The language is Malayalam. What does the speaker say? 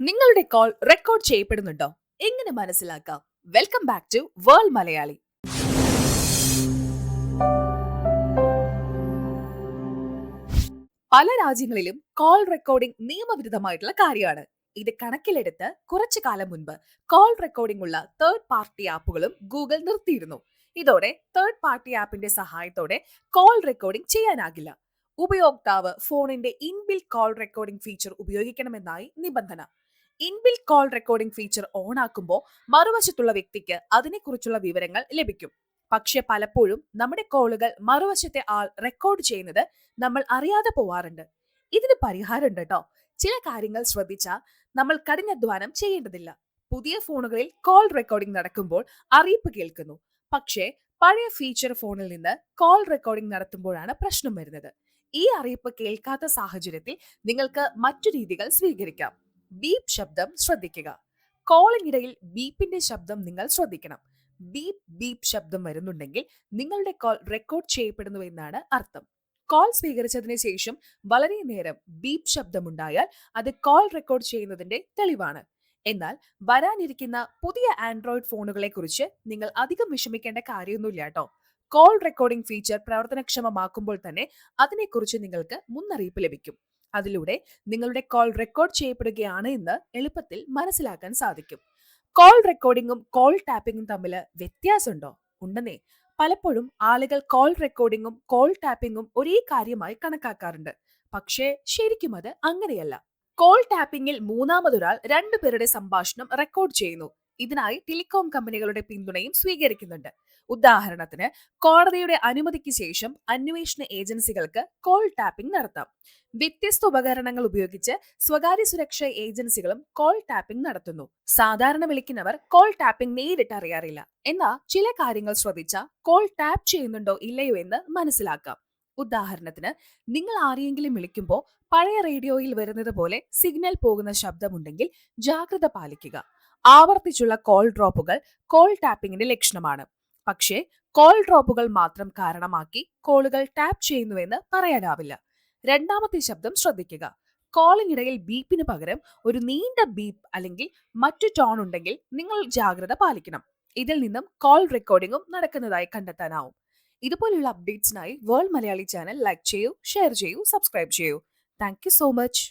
നിങ്ങളുടെ കോൾ റെക്കോർഡ് ചെയ്യപ്പെടുന്നുണ്ടോ? എങ്ങനെ മനസ്സിലാക്കാം? Welcome back to World Malayali പല രാജ്യങ്ങളിലും കോൾ റെക്കോർഡിംഗ് നിയമവിരുദ്ധമായിട്ടുള്ള കാര്യമാണ്. ഇത് കണക്കിലെടുത്ത് കുറച്ചു കാലം മുൻപ് കോൾ റെക്കോർഡിംഗ് ഉള്ള തേർഡ് പാർട്ടി ആപ്പുകളും ഗൂഗിൾ നിർത്തിയിരുന്നു. ഇതോടെ തേർഡ് പാർട്ടി ആപ്പിന്റെ സഹായത്തോടെ കോൾ റെക്കോർഡിംഗ് ചെയ്യാനാകില്ല. ഉപയോക്താവ് ഫോണിന്റെ ഇൻബിൽ കോൾ റെക്കോർഡിംഗ് ഫീച്ചർ ഉപയോഗിക്കണമെന്നായി നിബന്ധന. Inbuilt call recording feature on ആക്കുമ്പോൾ മറുവശത്തുള്ള വ്യക്തിക്ക് അതിനെക്കുറിച്ചുള്ള വിവരങ്ങൾ ലഭിക്കും. പക്ഷെ പലപ്പോഴും നമ്മുടെ കോളുകൾ മറുവശത്തെ ആൾ റെക്കോർഡ് ചെയ്യുന്നത് നമ്മൾ അറിയാതെ പോവാറുണ്ട്. ഇതിന് പരിഹാരമുണ്ട് കേട്ടോ. ചില കാര്യങ്ങൾ ശ്രദ്ധിച്ചാൽ നമ്മൾ കഠിനാധ്വാനം ചെയ്യേണ്ടതില്ല. പുതിയ ഫോണുകളിൽ കോൾ റെക്കോർഡിംഗ് നടക്കുമ്പോൾ അറിയിപ്പ് കേൾക്കുന്നു. പക്ഷേ പഴയ ഫീച്ചർ ഫോണിൽ നിന്ന് കോൾ റെക്കോർഡിംഗ് നടത്തുമ്പോഴാണ് പ്രശ്നം വരുന്നത്. ഈ അറിയിപ്പ് കേൾക്കാത്ത സാഹചര്യത്തിൽ നിങ്ങൾക്ക് മറ്റു രീതികൾ സ്വീകരിക്കാം. ബീപ്പ് ശബ്ദം ശ്രദ്ധിക്കുക. കോളിനിടയിൽ ബീപ്പിന്റെ ശബ്ദം നിങ്ങൾ ശ്രദ്ധിക്കണം. ബീപ് ബീപ് ശബ്ദം വരുന്നുണ്ടെങ്കിൽ നിങ്ങളുടെ കോൾ റെക്കോർഡ് ചെയ്യപ്പെടുന്നു എന്നാണ് അർത്ഥം. കോൾ സ്വീകരിച്ചതിന് ശേഷം വളരെ നേരം ബീപ് ശബ്ദമുണ്ടായാൽ അത് കോൾ റെക്കോർഡ് ചെയ്യുന്നതിന്റെ തെളിവാണ്. എന്നാൽ വരാനിരിക്കുന്ന പുതിയ ആൻഡ്രോയിഡ് ഫോണുകളെ കുറിച്ച് നിങ്ങൾ അധികം വിഷമിക്കേണ്ട കാര്യമൊന്നുമില്ല കേട്ടോ. കോൾ റെക്കോർഡിംഗ് ഫീച്ചർ പ്രവർത്തനക്ഷമമാക്കുമ്പോൾ തന്നെ അതിനെക്കുറിച്ച് നിങ്ങൾക്ക് മുന്നറിയിപ്പ് ലഭിക്കും. അതിലൂടെ നിങ്ങളുടെ കോൾ റെക്കോർഡ് ചെയ്യപ്പെടുകയാണ് എന്ന് എളുപ്പത്തിൽ മനസ്സിലാക്കാൻ സാധിക്കും. കോൾ റെക്കോർഡിങ്ങും കോൾ ടാപ്പിങ്ങും തമ്മിൽ വ്യത്യാസമുണ്ടോ? ഉണ്ടെന്നേ. പലപ്പോഴും ആളുകൾ കോൾ റെക്കോർഡിങ്ങും കോൾ ടാപ്പിങ്ങും ഒരേ കാര്യമായി കണക്കാക്കാറുണ്ട്. പക്ഷേ ശരിക്കും അത് അങ്ങനെയല്ല. കോൾ ടാപ്പിംഗിൽ മൂന്നാമതൊരാൾ രണ്ടുപേരുടെ സംഭാഷണം റെക്കോർഡ് ചെയ്യുന്നു. ഇതിനായി ടെലികോം കമ്പനികളുടെ പിന്തുണയും സ്വീകരിക്കുന്നുണ്ട്. ഉദാഹരണത്തിന് കോടതിയുടെ അനുമതിക്ക് ശേഷം അന്വേഷണ ഏജൻസികൾക്ക് കോൾ ടാപ്പിംഗ് നടത്താം. വ്യത്യസ്ത ഉപകരണങ്ങൾ ഉപയോഗിച്ച് സ്വകാര്യ സുരക്ഷാ ഏജൻസികളും കോൾ ടാപ്പിംഗ് നടത്തുന്നു. സാധാരണ വിളിക്കുന്നവർ കോൾ ടാപ്പിംഗ് നേരിട്ട് അറിയാറില്ല. എന്നാൽ ചില കാര്യങ്ങൾ ശ്രദ്ധിച്ചാൽ കോൾ ടാപ്പ് ചെയ്യുന്നുണ്ടോ ഇല്ലയോ എന്ന് മനസ്സിലാക്കാം. ഉദാഹരണത്തിന് നിങ്ങൾ ആരെയെങ്കിലും വിളിക്കുമ്പോൾ പഴയ റേഡിയോയിൽ വരുന്നത് പോലെ സിഗ്നൽ പോകുന്ന ശബ്ദമുണ്ടെങ്കിൽ ജാഗ്രത പാലിക്കുക. ആവർത്തിച്ചുള്ള കോൾ ഡ്രോപ്പുകൾ കോൾ ടാപ്പിംഗിന്റെ ലക്ഷണമാണ്. പക്ഷേ കോൾ ഡ്രോപ്പുകൾ മാത്രം കാരണമാക്കി കോളുകൾ ടാപ്പ് ചെയ്യുന്നുവെന്ന് പറയാനാവില്ല. രണ്ടാമത്തെ ശബ്ദം ശ്രദ്ധിക്കുക. കോളിനിടയിൽ ബീപ്പിന് പകരം ഒരു നീണ്ട ബീപ്പ് അല്ലെങ്കിൽ മറ്റു ടോൺ ഉണ്ടെങ്കിൽ നിങ്ങൾ ജാഗ്രത പാലിക്കണം. ഇതിൽ നിന്നും കോൾ റെക്കോർഡിംഗും നടക്കുന്നതായി കണ്ടെത്താനാവും. ഇതുപോലുള്ള അപ്ഡേറ്റ്സിനായി വേൾഡ് മലയാളി ചാനൽ ലൈക്ക് ചെയ്യൂ ഷെയർ ചെയ്യൂ സബ്സ്ക്രൈബ് ചെയ്യൂ. Thank so much